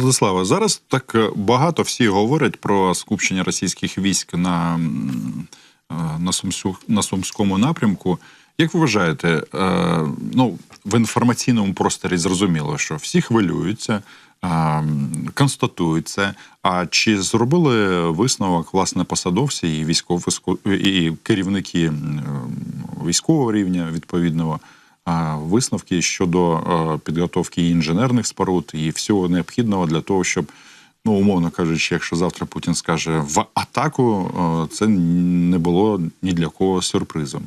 Владислава, зараз так е, багато всі говорять про скупчення російських військ на, е, на, Сумсю, на Сумському напрямку. Як ви вважаєте, е, ну, в інформаційному просторі зрозуміло, що всі хвилюються, констатують це. А чи зробили висновок власне посадовці і військові і керівники військового рівня відповідного? Висновки щодо підготовки інженерних споруд і всього необхідного для того, щоб, ну умовно кажучи, якщо завтра Путін скаже в атаку, це не було ні для кого сюрпризом.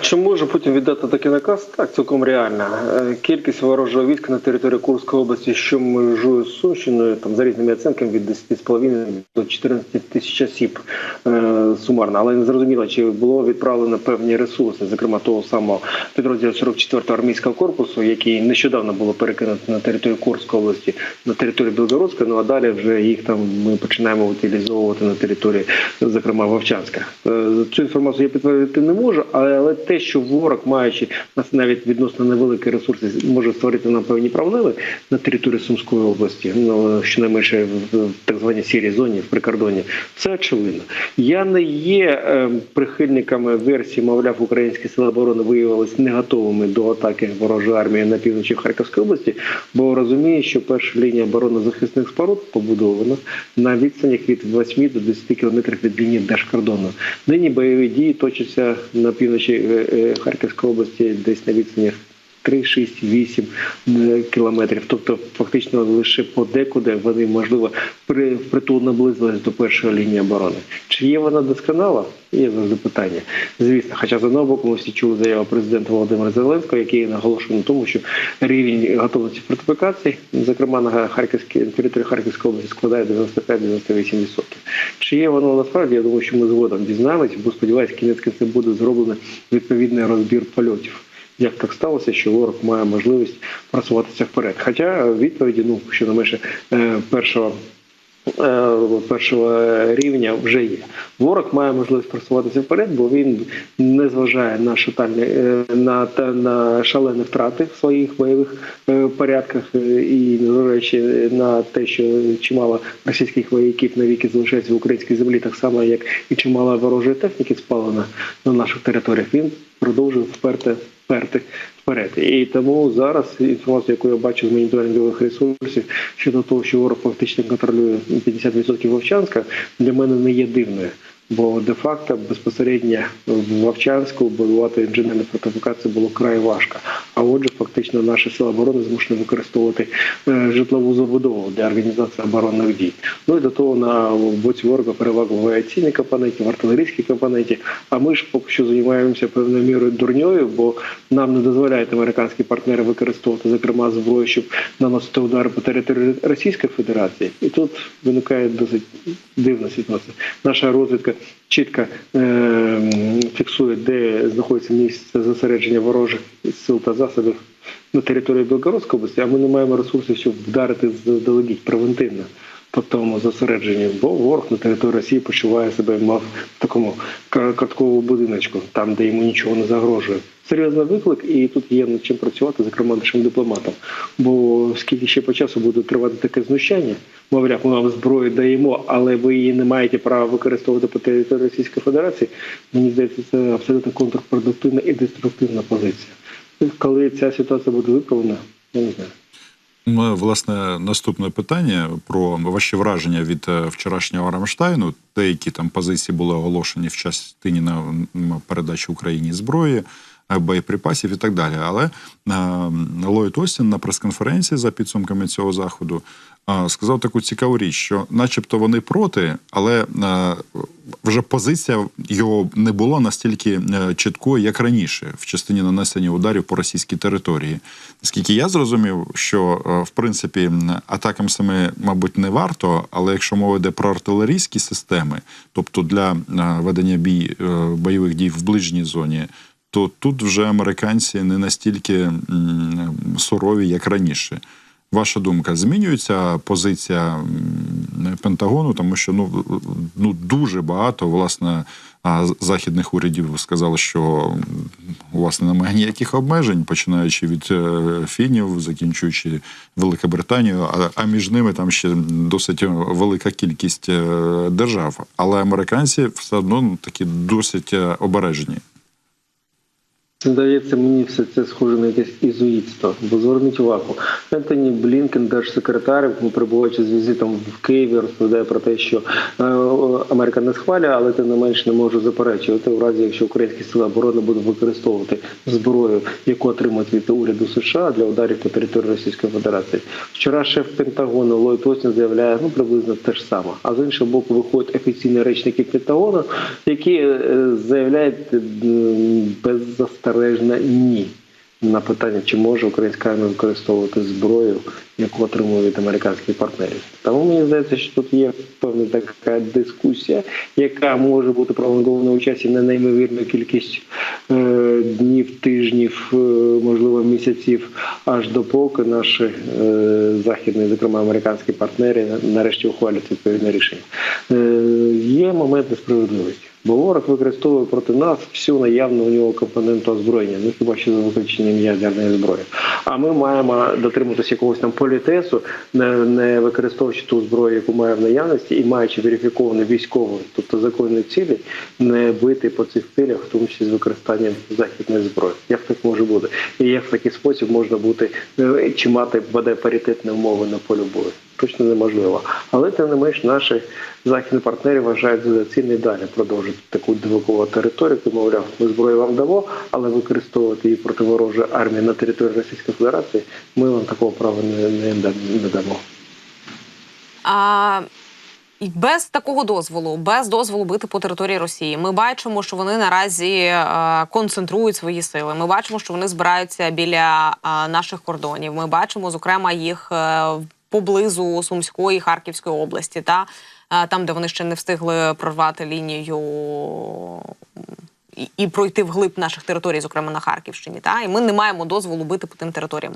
Чи може Путін віддати такий наказ? Так, цілком реально. Е, Кількість ворожого війська на території Курської області, що межує з Сумщиною, там за різними оцінками від 10,5 до 14 тисяч осіб е, сумарно. Але не зрозуміло, чи було відправлено певні ресурси, зокрема того самого підрозділу 44-го армійського корпусу, який нещодавно було перекинуто на територію Курської області, на територію Білгородська. Ну а далі вже їх там ми починаємо утилізовувати на території, зокрема Вовчанська. Е, Цю інформацію я підтвердити не можу, але те, що ворог, маючи нас навіть відносно невеликі ресурси, може створити нам певні проблеми на території Сумської області, ну щонайменше в, так званій сірій зоні в прикордоні, це очевидно. Я не є е, прихильниками версії, мовляв, українські сили оборони виявилися не готовими до атаки ворожої армії на півночі Харківської області, бо розуміє, що перша лінія оборони захисних споруд побудована на відстанях від 8 до 10 кілометрів від лінії держкордону. Нині бойові дії точаться на півночі е, Харківської області, десь на відстанях 3, 6, 8 е, кілометрів. Тобто, фактично лише подекуди вони можливо при впритул наблизились до першої лінії оборони. Чи є вона досконала? Є завжди питання. Звісно, хоча з одного боку ми всі чули заяву президента Володимира Зеленського, який наголошує на тому, що рівень готовності фортифікацій, зокрема на Харківській території Харківської області, складає 95-98%. Чи є воно насправді? Я думаю, що ми згодом дізнаємось, бо сподіваюся, кінець кінцем буде зроблено відповідний розбір польотів. Як так сталося, що ворог має можливість просуватися вперед? Хоча відповіді, ну що не менше е, першого. е, Першого рівня вже є. Ворог має можливість просуватися вперед, бо він не зважає на шатальні е, на на шалені втрати в своїх бойових е, порядках, і незважаючи на те, що чимало російських вояків навіки залишається в українській землі, так само як і чимало ворожої техніки спалено на наших територіях. Він продовжує вперти вперти вперед. І тому зараз інформація, яку я бачу з моніторингових ресурсів щодо того, що ворог фактично контролює 50% Вовчанська, для мене не є дивною. Бо де-факто безпосередньо в Вовчанську будувати інженерну фортифікацію було край важко. А отже, фактично наші сили оборони змушені використовувати е, житлову забудову для організації оборонних дій. Ну і до того на боці ворога перевага в авіаційній компоненті, в артилерійській компоненті. А ми ж поки що займаємося певною мірою дурньою, бо нам не дозволяють американські партнери використовувати зокрема зброю, щоб наносити удари по території Російської Федерації. І тут виникає досить дивна ситуація. Наша розвідка чітко е, фіксує, де знаходиться місце зосередження ворожих сил та засобів на території Білгородської області, а ми не маємо ресурсів, щоб вдарити заздалегідь превентивно по тому зосередженню, бо ворог на території Росії почуває себе мав в такому картковому будиночку, там де йому нічого не загрожує. Серйозний виклик, і тут є над чим працювати, зокрема нашим дипломатам. Бо скільки ще по часу буде тривати таке знущання, мовляв, ми вам зброю даємо, але ви її не маєте права використовувати по території Російської Федерації. Мені здається, це абсолютно контрпродуктивна і деструктивна позиція. Коли ця ситуація буде виправлена, я не знаю. Власне, наступне питання про ваші враження від е, вчорашнього Рамштайну. Деякі там позиції були оголошені в частині на передачі Україні зброї, боєприпасів і так далі. Але Ллойд Остін на прес-конференції за підсумками цього заходу сказав таку цікаву річ, що, начебто, вони проти, але вже позиція його не була настільки е, чіткою, як раніше, в частині нанесення ударів по російській території. Наскільки я зрозумів, що е, в принципі атакам саме, мабуть, не варто, але якщо мова йде про артилерійські системи, тобто для е, ведення бій бойових дій в ближній зоні. То тут вже американці не настільки сурові, як раніше. Ваша думка, змінюється позиція Пентагону, тому що ну, ну дуже багато власне західних урядів сказали, що м, власне немає ніяких обмежень, починаючи від е, фінів, закінчуючи Великобританією, а, а між ними там ще досить велика кількість е, держав. Але американці все одно такі досить е, обережні. Здається, мені все це схоже на якесь ізуїтство. Бо зверніть увагу, Ентоні Блінкен, держсекретар, перебуваючи з візитом в Києві, розповідає про те, що е, Америка не схвалює, але тим не менш не може заперечувати в разі, якщо українські сили оборони будуть використовувати зброю, яку отримують від уряду США для ударів по території Російської Федерації. Вчора шеф Пентагону Ллойд Остін заявляє ну приблизно те ж саме. А з іншого боку, виходять офіційні речники Пентагону, які е, заявляють е, беззастережне ні на питання, чи може українська армія використовувати зброю, яку отримує від американських партнерів. Тому мені здається, що тут є певна така дискусія, яка може бути пролонгована у часі на неймовірну кількість е, днів, тижнів, е, можливо, місяців, аж допоки наші е, західні, зокрема американські партнери, нарешті ухвалять відповідне рішення. Е, є момент несправедливості. Бо ворог використовує проти нас всю наявну у нього компоненту озброєння, ну хіба що за виключенням ядерної зброї. А ми маємо дотримуватися якогось там політесу, не, використовуючи ту зброю, яку має в наявності, і маючи верифіковані військові, тобто законні цілі, не бити по цих цілях, в тому числі з використанням західної зброї. Як так може бути? І як в такий спосіб можна бути е, чи мати бодай паритетні умови на полі бою? Точно неможливо. Але тим не менш наші західні партнери вважають за доцільне далі продовжити таку дивакувату риторику. Мовляв, ми зброю вам дамо, але використовувати її проти ворожої армії на території Російської Федерації ми вам такого права не, не, не дамо. А, і без такого дозволу, без дозволу бити по території Росії, ми бачимо, що вони наразі е, концентрують свої сили. Ми бачимо, що вони збираються біля е, наших кордонів. Ми бачимо, зокрема, їх е, поблизу Сумської Харківської області, та е, там, де вони ще не встигли прорвати лінію і, і пройти вглиб наших територій, зокрема на Харківщині. Та і ми не маємо дозволу бити по тим територіям.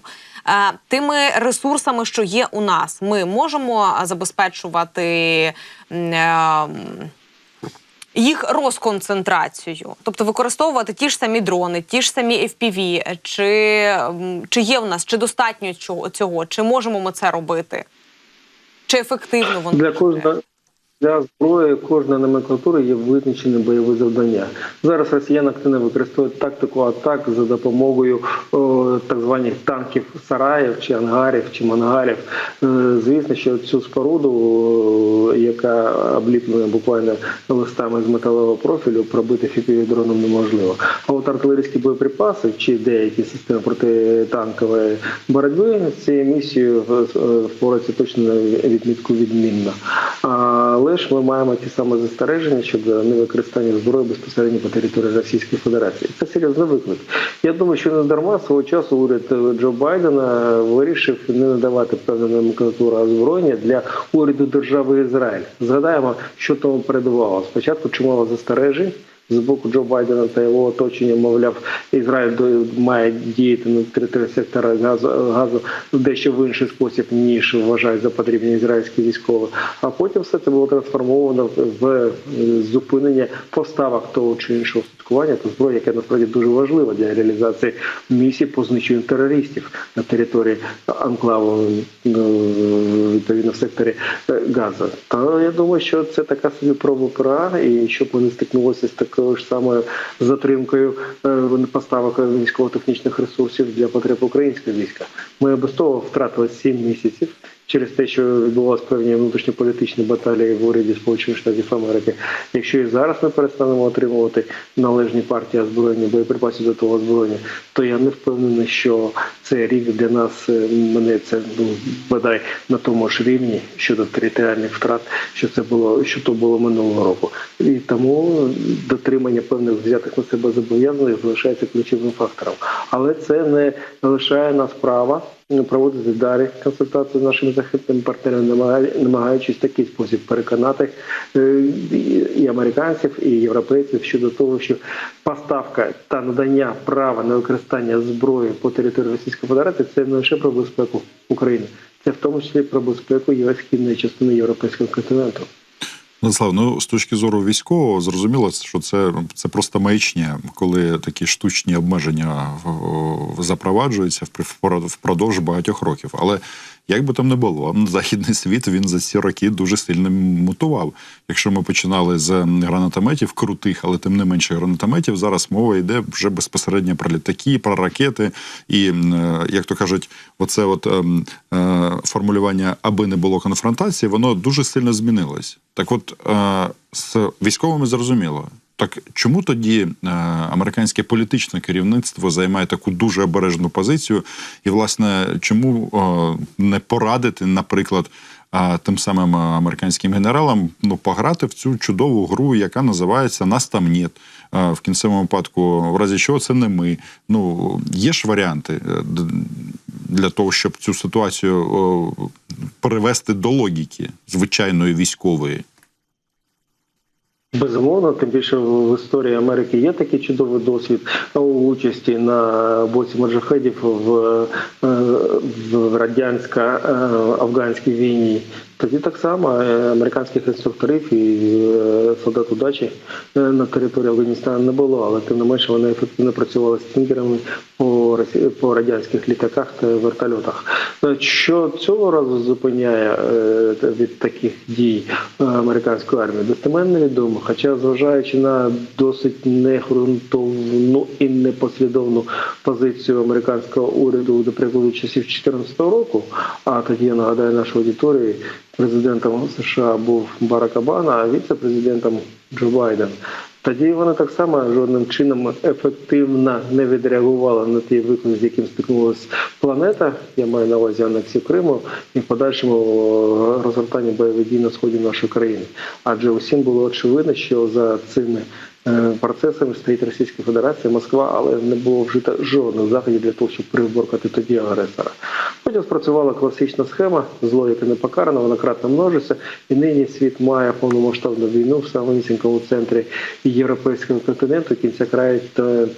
Е, тими ресурсами, що є у нас, ми можемо забезпечувати. е, їх розконцентрацію, тобто використовувати ті ж самі дрони, ті ж самі FPV, чи, чи є в нас, чи достатньо цього, чи можемо ми це робити, чи ефективно воно Для кожного для зброї кожної номенклатури є визначені бойові завдання. Зараз росіяни активно використовують тактику атак за допомогою о, так званих танків сараїв чи ангарів чи мангарів. Е, Звісно, що цю споруду, яка обліплена буквально листами з металевого профілю, пробити фіпіві дроном неможливо. А от артилерійські боєприпаси чи деякі системи протитанкової боротьби з цією місією е, точно на відмітку відмінно. Але ж ми маємо ті самі застереження щодо невикористання зброї безпосередньо по території Російської Федерації. Це серйозний виклик. Я думаю, що не дарма свого часу уряд е, Джо Байдена вирішив не надавати певну номенклатуру озброєння для уряду держави Ізраїль. Згадаємо, що тому передувало. Спочатку чимало застережень. З боку Джо Байдена та його оточення, мовляв, Ізраїль до- має діяти на території сектора газу, газу дещо в інший спосіб, ніж вважають за потрібні ізраїльські військові. А потім все це було трансформовано в зупинення поставок того чи іншого устаткування та зброї, яке насправді дуже важливо для реалізації місії по знищенню терористів на території анклаву е, відповідно в секторі е, Газа. Та я думаю, що це така собі проба пера, і щоб не стикнулися з такою ж самою затримкою е, поставок військово-технічних ресурсів для потреб українського війська. Ми без того втратили 7 місяців. Через те, що відбувалися певні внутрішньополітичні баталії в уряді Сполучених Штатів Америки, якщо і зараз ми перестанемо отримувати належні партії озброєння, боєприпасів до того озброєння, то я не впевнений, що цей рік для нас е, мене це ну, бодай на тому ж рівні щодо територіальних втрат, що це було, що то було минулого року. І тому дотримання певних взятих на себе зобов'язань залишається ключовим фактором. Але це не лишає нас права проводити далі консультації з нашими західними партнерами, намагаю- намагаючись в такий спосіб переконати е, і- американців, і європейців щодо того, що поставка та надання права на використання зброї по території Російської Федерації це не лише про безпеку України, це в тому числі про безпеку східної частини європейського континенту. Владислав, ну з точки зору військового, зрозуміло, що це, це просто маячня, коли такі штучні обмеження в- запроваджуються впро- впродовж багатьох років. Але як би там не було, західний світ він за ці роки дуже сильно мутував. Якщо ми починали з гранатометів крутих, але тим не менше гранатометів, зараз мова йде вже безпосередньо про літаки, про ракети. І е, як то кажуть, оце от ем, е, формулювання, аби не було конфронтації, воно дуже сильно змінилось. Так, от е, з військовими зрозуміло. Так чому тоді е, американське політичне керівництво займає таку дуже обережну позицію? І, власне, чому е, не порадити, наприклад, е, тим самим американським генералам ну, пограти в цю чудову гру, яка називається «Нас там нет». В кінцевому випадку, в разі чого це не ми. Ну, є ж варіанти для того, щоб цю ситуацію перевести до логіки звичайної військової. Безумовно, тим більше в історії Америки є такий чудовий досвід у участі на боці маджахедів в, е, в радянсько-афганській війні. Тоді так само е, американських інструкторів і е, солдат удачі е, на території Афганістану не було, але тим не менше вони ефективно працювали з тінгерами по, росі- по радянських літаках та вертольотах. Що цього разу зупиняє е, від таких дій е, американської армії, достеменно невідомо. Хоча, зважаючи на досить негрунтовну і непослідовну позицію американського уряду до прикладу часів 2014 року, а тоді я нагадаю нашій аудиторії, президентом США був Барак Обама, а віце-президентом Джо Байден. Тоді вона так само жодним чином ефективно не відреагувала на ті виклики, з яким стикнулася планета. Я маю на увазі анексію Криму і в подальшому розгортанні розгортання бойових дій на сході нашої країни. Адже усім було очевидно, що за цими е, процесами стоїть Російська Федерація, Москва, але не було вжито жодних заходів для того, щоб приборкати тоді агресора. Потім спрацювала класична схема, зло, яке не покарано, воно кратно множиться, і нині світ має повномасштабну війну в самісінькому центрі європейського континенту. Кінця краю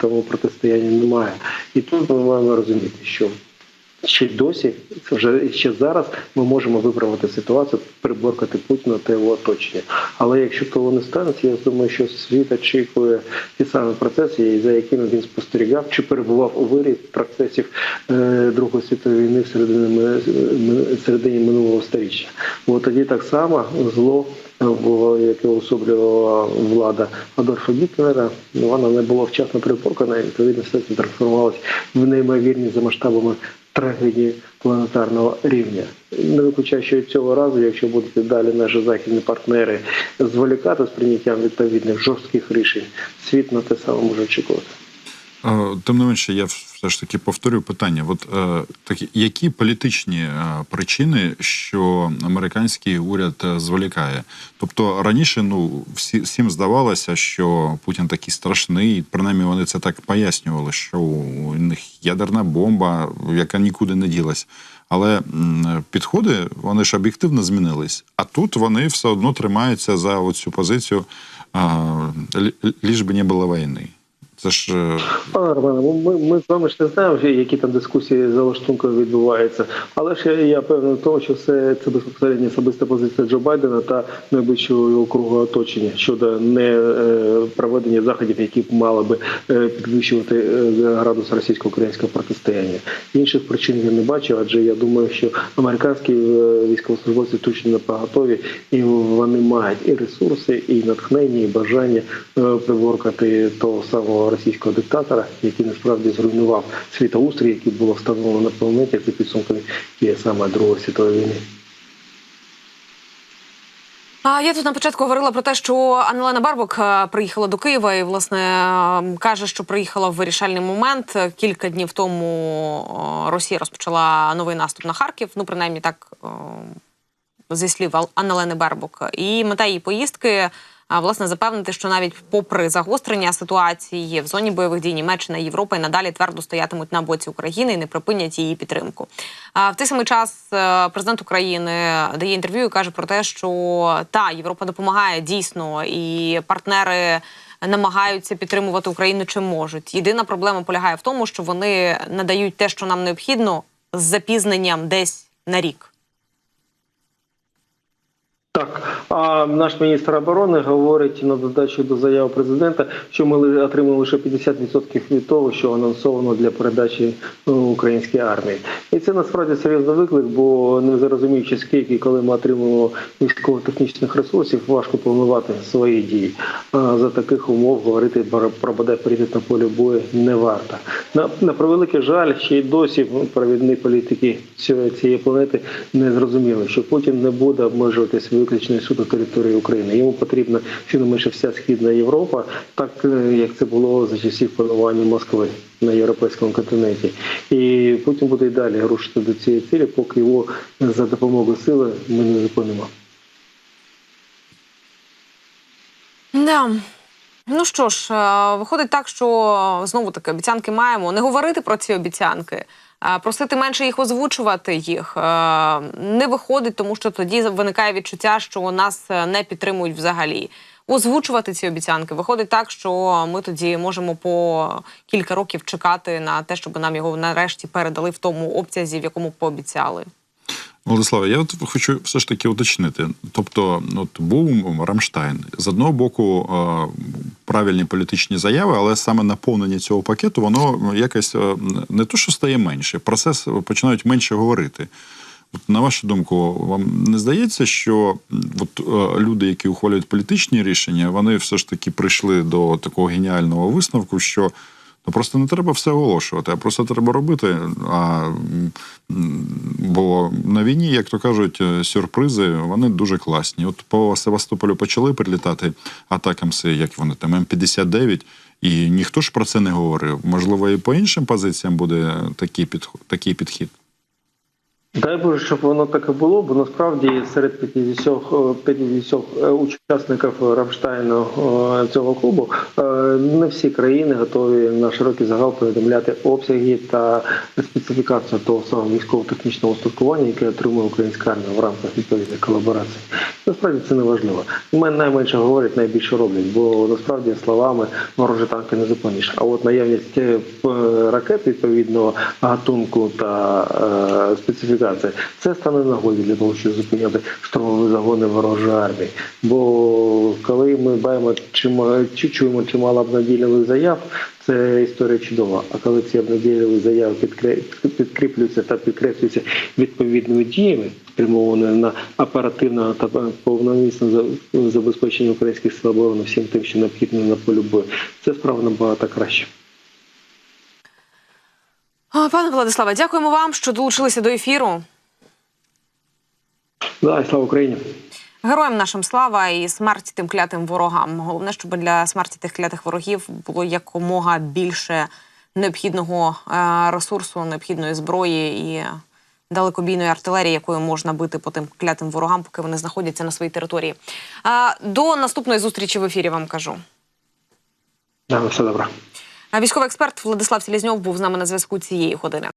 тому протистояння немає. І тут ми маємо розуміти, що ще досі, вже ще зараз ми можемо виправити ситуацію, приборкати Путіна та його оточення. Але якщо того не станеться, я думаю, що світ очікує ті самі процеси, за якими він спостерігав чи перебував у вирі процесів е, Другої світової війни в середині, ми- ми- середині минулого сторіччя. Бо тоді так само зло. в- Яке особлювала влада Адольфа Гітлера, вона не була вчасно приборкана, і відповідно все це трансформувалося в неймовірні за масштабами трагедії планетарного рівня. Не виключаю, що і цього разу, якщо будуть далі наші західні партнери зволікати з прийняттям відповідних жорстких рішень, світ на те саме може очікувати. Е, Тим не менше, я все ж таки повторю питання: от е, такі, які політичні е, причини, що американський уряд зволікає? Тобто раніше ну всі всім здавалося, що Путін такий страшний, принаймні вони це так пояснювали, що у них ядерна бомба, яка нікуди не ділась. Але підходи вони ж об'єктивно змінились. А тут вони все одно тримаються за оцю позицію ліж би не було війни. Це ж е, Пане Романе, ми, ми, ми з вами ж не знаємо, які там дискусії за лаштункою відбуваються. Але ж я, певний в тому, що все це безпосередньо особиста позиція Джо Байдена та найближчого його кругу оточення щодо не е, проведення заходів, які б мали би е, підвищувати градус російсько-українського протистояння. Інших причин я не бачу, адже я думаю, що американські військовослужбовці точно не поготові, і вони мають і ресурси, і натхнення, і бажання приборкати того самого російського диктатора, який насправді зруйнував світоустрій, який було встановлено на планеті за підсумками тієї саме Другої світової війни. А я тут на початку говорила про те, що Анелена Барбок е, приїхала до Києва і власне каже, що приїхала в вирішальний момент. Кілька днів тому е, Росія розпочала новий наступ на Харків. Ну, принаймні так е, зі слів Аннелени Бербок. І мета її поїздки а, власне запевнити, що навіть попри загострення ситуації в зоні бойових дій Німеччина і Європа і надалі твердо стоятимуть на боці України і не припинять її підтримку. А в той самий час е, президент України дає інтерв'ю і каже про те, що та Європа допомагає дійсно, і партнери намагаються підтримувати Україну чим можуть. Єдина проблема полягає в тому, що вони надають те, що нам необхідно, з запізненням десь на рік. Так, а наш міністр оборони говорить на додачу до заяви президента, що ми ли- отримали лише 50% від того, що анонсовано для передачі ну, українській армії. І це насправді серйозний виклик, бо не зрозуміючи скільки, коли ми отримуємо військово-технічних ресурсів, важко планувати свої дії. А за таких умов говорити про бодай перейти на полі бою не варто. На, на превеликий жаль, ще й досі провідні політики цієї планети не зрозуміли, що Путін не буде виключно суто територією України. Йому потрібна щонайменше вся східна Європа, так е, як це було за часів панування Москви на європейському континенті. І Путін буде і далі рушити до цієї цілі, поки його за допомогою сили ми не зупинимо. Да. Ну що ж, е, виходить так, що знову таки обіцянки маємо не говорити про ці обіцянки, просити менше їх озвучувати їх е, не виходить, тому що тоді виникає відчуття, що нас е, не підтримують взагалі. Озвучувати ці обіцянки виходить так, що ми тоді можемо по кілька років чекати на те, щоб нам його нарешті передали в тому обсязі, в якому пообіцяли. Владиславе, я от хочу все ж таки уточнити. Тобто, от був Рамштайн з одного боку е, правильні політичні заяви, але саме наповнення цього пакету воно якось е, не то, що стає менше, про це с- починають менше говорити. От, на вашу думку, вам не здається, що от, е, люди, які ухвалюють політичні рішення, вони все ж таки прийшли до такого геніального висновку, що ну, просто не треба все оголошувати, а просто треба робити. А, бо на війні, як то кажуть, е, сюрпризи вони дуже класні. От по Севастополю почали прилітати атакамси, як вони там М-59, і ніхто ж про це не говорив. Можливо, і по іншим позиціям буде такий підхід. Дай Боже, щоб воно так і було, бо насправді серед 50, е, 50 учасників Рамштайну е, цього клубу е, не всі країни готові на широкий загал повідомляти обсяги та специфікацію того самого військово-технічного устаткування, яке отримує українська армія в рамках відповідної колаборації. Насправді це не важливо. Мен найменше говорять, найбільше роблять, бо насправді словами ворожі танки не зупиниш. А от наявність е, ракет відповідного гатунку та е, специфікації, це стане нагоді для того, щоб зупиняти штурмові загони ворожої армії. Бо коли ми баємо чима, чуємо чимало обнадійливих заяв, це історія чудова. А коли ці обнадійливі заяви підкріплюються та підкреслюються відповідними діями, спрямованими на оперативне та повномісне забезпечення українських сил оборони всім тим, що необхідно на полі бою, це справа набагато краще. Пане Владиславе, дякуємо вам, що долучилися до ефіру. Да, слава Україні! Героям нашим слава і смерть тим клятим ворогам. Головне, щоб для смерті тих клятих ворогів було якомога більше необхідного е, ресурсу, необхідної зброї і далекобійної артилерії, якою можна бити по тим клятим ворогам, поки вони знаходяться на своїй території. До наступної зустрічі в ефірі вам кажу. Да, все добре. Військовий експерт Владислав Селізньов був з нами на зв'язку цієї години.